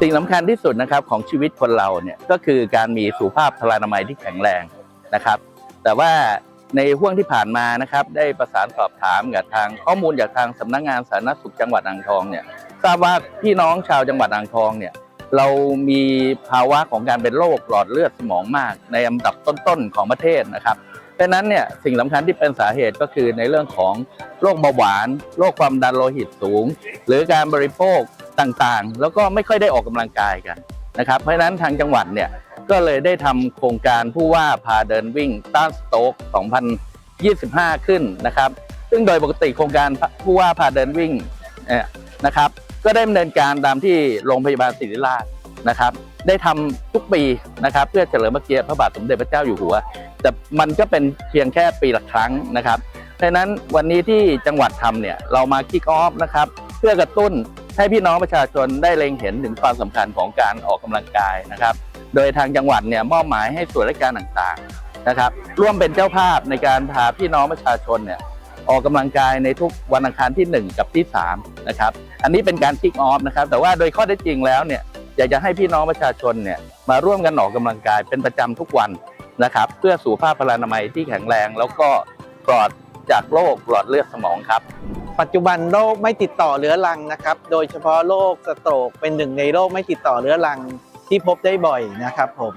สิ่งสำคัญที่สุดนะครับของชีวิตคนเราเนี่ยก็คือการมีสุขภาพพลานามัยที่แข็งแรงนะครับ แต่ว่าในห่วงที่ผ่านมานะครับ ได้ประสานสอบถามกับทางข้อมูลจากทางสำนักงานสาธารณสุขจังหวัดอ่างทองเนี่ยทราบว่าพี่น้องชาวจังหวัดอ่างทองเนี่ยเรามีภาวะของการเป็นโรคหลอดเลือดสมองมากในอันดับต้นๆของประเทศนะครับ ดังนั้นเนี่ยสิ่งสำคัญที่เป็นสาเหตุก็คือในเรื่องของโรคเบาหวานโรคความดันโลหิตสูง หรือการบริโภคต่างๆ แล้วก็ไม่ค่อยได้ออกกำลังกายกันนะครับเพราะฉะนั้นทางจังหวัดเนี่ยก็เลยได้ทำโครงการผู้ว่าพาเดินวิ่งต้านสโตก2025 ขึ้นนะครับ ซึ่งโดยปกติโครงการผู้ว่าพาเดินวิ่งนะครับก็ได้ดำเนินการตามที่โรงพยาบาลศิริราชนะครับ ได้ทำทุกปีนะครับ เพื่อเฉลิมพระเกียรติพระบาทสมเด็จพระเจ้าอยู่หัว แต่มันก็เป็นเพียงแค่ปีละครั้งนะครับเพราะนั้นวันนี้ที่จังหวัดทำเนี่ยเรามาคิกออฟนะครับ เพื่อกระตุ้นให้พี่น้องประชาชนได้เล็งเห็นถึงความสำคัญของการออกกำลังกายนะครับ โดยทางจังหวัดเนี่ยมอบหมายให้ส่วนราชการต่างๆนะครับ ร่วมเป็นเจ้าภาพในการพาพี่น้องประชาชนเนี่ยออกกำลังกายในทุกวันอังคารที่ 1 กับที่3นะครับอันนี้เป็นการคิกออฟนะครับ แต่ว่าโดยข้อเท็จจริงแล้วเนี่ยอยากจะให้พี่น้องประชาชนเนี่ยมาร่วมกันออกกำลังกายเป็นประจำทุกวัน นะครับ เพื่อสุขภาพพลานามัยที่แข็งแรงแล้วก็ปลอดจากโรคหลอดเลือดสมองครับ ปัจจุบันโรคไม่ติดต่อเรื้อรังนะครับ โดยเฉพาะโรคสโตรกเป็นหนึ่งในโรคไม่ติดต่อเรื้อรังที่พบได้บ่อยนะครับผม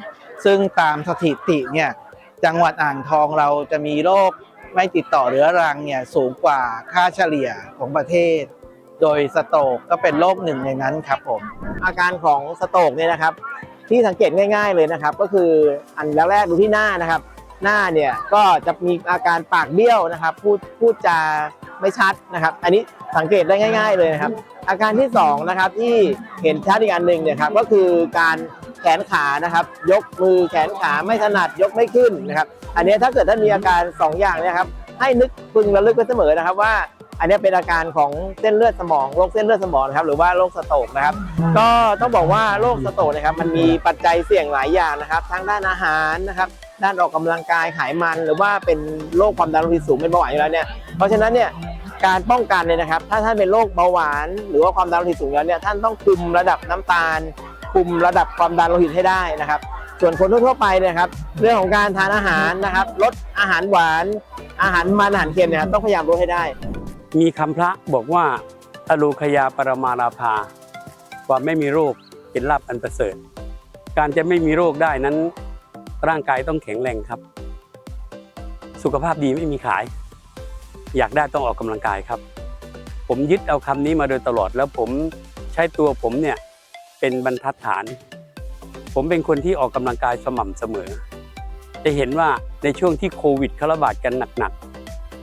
ซึ่งตามสถิติเนี่ยจังหวัดอ่างทองเราจะมีโรคไม่ติดต่อเรื้อรังเนี่ยสูงกว่าค่าเฉลี่ยของประเทศ โดยสโตรกก็เป็นโรคหนึ่งในนั้นครับผมอาการของสโตรกเนี่ยนะครับ ที่สังเกตง่าย ๆเลยนะครับ ก็คืออันแรกดูที่หน้านะครับ หน้าเนี่ยก็จะมีอาการปากเบี้ยวนะครับ พูดพูดจาไม่ชัดนะครับ อันนี้สังเกตได้ง่าย ๆเลยนะครับ อาการที่สองนะครับที่เห็นชัดอีกอันหนึ่งเนี่ยครับก็คือการแขนขานะครับ ยกมือแขนขาไม่ถนัดยกไม่ขึ้นนะครับ อันนี้ถ้าเกิดท่านมีอาการสองอย่างเนะครับให้นึกพึงระลึกไว้เสมอนะครับว่า อันนี้เป็นอาการของเส้นเลือดสมองโรคเส้นเลือดสมองนะครับหรือว่าโรคสโตรกนะครับ ก็ต้องบอกว่าโรคสโตรกนะครับมันมีปัจจัยเสี่ยงหลายอย่างนะครับทั้งด้านอาหารนะครับด้านออกกำลังกายไขมัน หรือว่าเป็นโรคความดันโลหิตสูงเป็นเบาหวานอยู่แล้วเนี่ยเพราะฉะนั้นเนี่ยการป้องกันเนี่ยนะครับ ถ้าท่านเป็นโรคเบาหวาน หรือว่าความดันโลหิตสูงแล้วเนี่ยท่านต้องคุมระดับน้ำตาล คุมระดับความดันโลหิตให้ได้นะครับ ส่วนคนทั่วๆไปเนยครับ เรื่องของการทานอาหารนะครับลดอาหารหวาน อาหารมันอาหารเค็มเนี่ยต้องพยายามลดให้ได้ มีคำพระบอกว่าอโลคยาปรมาราภาความไม่มีโรคเป็นลาภอันประเสริฐ การจะไม่มีโรคได้นั้น ร่างกายต้องแข็งแรงครับ สุขภาพดีไม่มีขาย อยากได้ต้องออกกำลังกายครับ ผมยึดเอาคำนี้มาโดยตลอดแล้วผมใช้ตัวผมเนี่ยเป็นบรรทัดฐาน ผมเป็นคนที่ออกกำลังกายสม่ำเสมอ จะเห็นว่าในช่วงที่โควิดเขาระบาดกันหนัก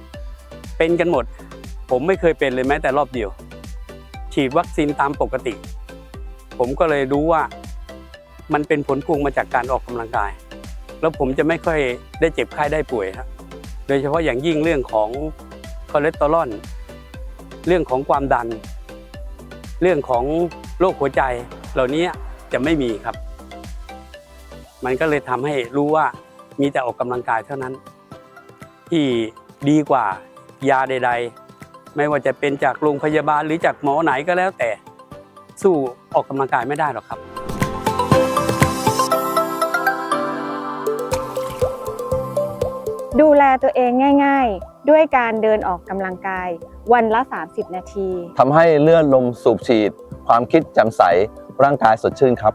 ๆเป็นกันหมด ผมไม่เคยเป็นเลยแม้แต่รอบเดียว ฉีดวัคซีนตามปกติ ผมก็เลยรู้ว่ามันเป็นผลพวงมาจากการออกกำลังกาย แล้วผมจะไม่ค่อยได้เจ็บไข้ได้ป่วยครับโดยเฉพาะอย่างยิ่งเรื่องของคอเลสเตอรอลเรื่องของความดัน เรื่องของโรคหัวใจเหล่านี้จะไม่มีครับ มันก็เลยทำให้รู้ว่ามีแต่ออกกำลังกายเท่านั้น ที่ดีกว่ายาใด ๆ ไม่ว่าจะเป็นจากโรงพยาบาลหรือจากหมอไหนก็แล้วแต่สู้ออกกำลังกายไม่ได้หรอกครับดูแลตัวเองง่าย ๆ ด้วยการเดินออกกำลังกาย วันละ 30 นาทีทำให้เลือดลมสูบฉีด ความคิดแจ่มใส ร่างกายสดชื่นครับ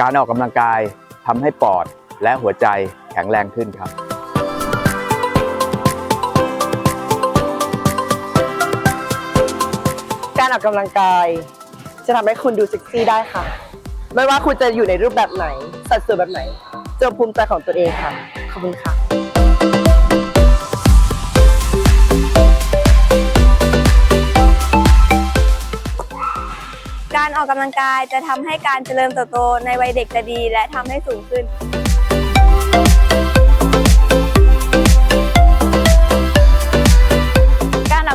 การออกกำลังกายทำให้ปอด และหัวใจแข็งแรงขึ้นครับการออกกำลังกาย จะทำให้คุณดูเซ็กซี่ได้ค่ะ ไม่ว่าคุณจะอยู่ในรูปแบบไหน สัดส่วนแบบไหนจงภูมิใจของตัวเองค่ะ ขอบคุณค่ะการออกกำลังกายจะทำให้การเจริญเติบโตในวัยเด็กจะดีและทำให้สูงขึ้น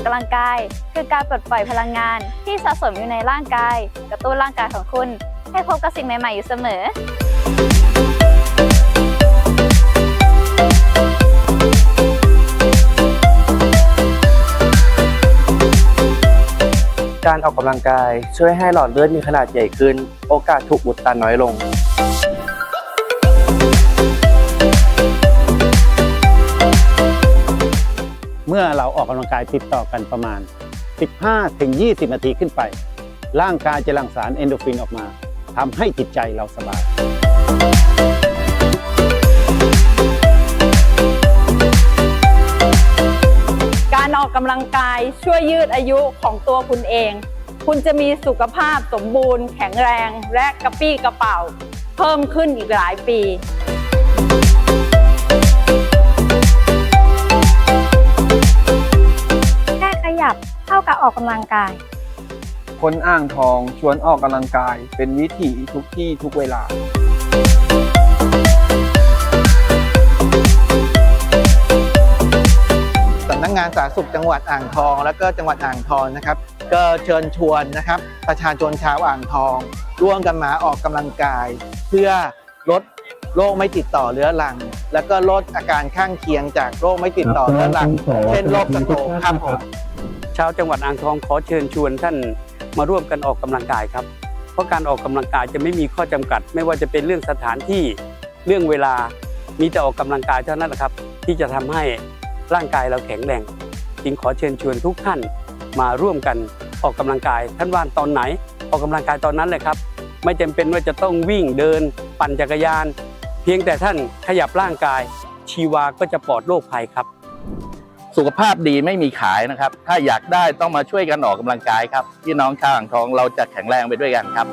กำลังกาย คือการปลดปล่อยพลังงาน ที่สะสมอยู่ในร่างกาย กระตุ้นร่างกายของคุณ ให้พบกับสิ่งใหม่ ๆ อยู่เสมอการออกกำลังกายช่วยให้หลอดเลือดมีขนาดใหญ่ขึ้น โอกาสถูกอุดตันน้อยลง มื่อเราออกกำลังกายติดต่อกันประมาณ 15-20 นาทีขึ้นไป ร่างกายจะหลั่งสารเอนโดรฟินออกมาทำให้จิตใจเราสบายการออกกำลังกายช่วยยืดอายุของตัวคุณเอง คุณจะมีสุขภาพสมบูรณ์ แข็งแรง และกระปี้กระเป๋า เพิ่มขึ้นอีกหลายปี ออกกำลังกาย คนอ่างทองชวนออกกำลังกาย เป็นวิถีทุกที่ทุกเวลา สำนักงานสาธารณสุขจังหวัดอ่างทอง แล้วก็จังหวัดอ่างทองนะครับ ก็เชิญชวนนะครับประชาชนชาวอ่างทอง ร่วมกันมาออกกำลังกาย เพื่อลดโรคไม่ติดต่อเรื้อรัง แล้วก็ลดอาการข้างเคียงจากโรคไม่ติดต่อเรื้อรัง เช่นโรคสโตรกครับผม ชาวจังหวัดอ่างทองขอเชิญชวนท่านมาร่วมกันออกกำลังกายครับ เพราะการออกกำลังกายจะไม่มีข้อจำกัด ไม่ว่าจะเป็นเรื่องสถานที่เรื่องเวลามีแต่ออกกำลังกายเท่านั้นแหละครับ ที่จะทำให้ร่างกายเราแข็งแรงจึงขอเชิญชวนทุกท่านมาร่วมกันออกกำลังกาย ท่านว่างตอนไหน ออกกำลังกายตอนนั้นเลยครับ ไม่จำเป็นว่าจะต้องวิ่งเดิน ปั่นจักรยาน เพียงแต่ท่านขยับร่างกายชีวาก็จะปลอดโรคภัยครับ สุขภาพดีไม่มีขายนะครับ ถ้าอยากได้ต้องมาช่วยกันออกกำลังกายครับพี่น้องชาวอ่างทองเราจะแข็งแรงไปด้วยกันครับ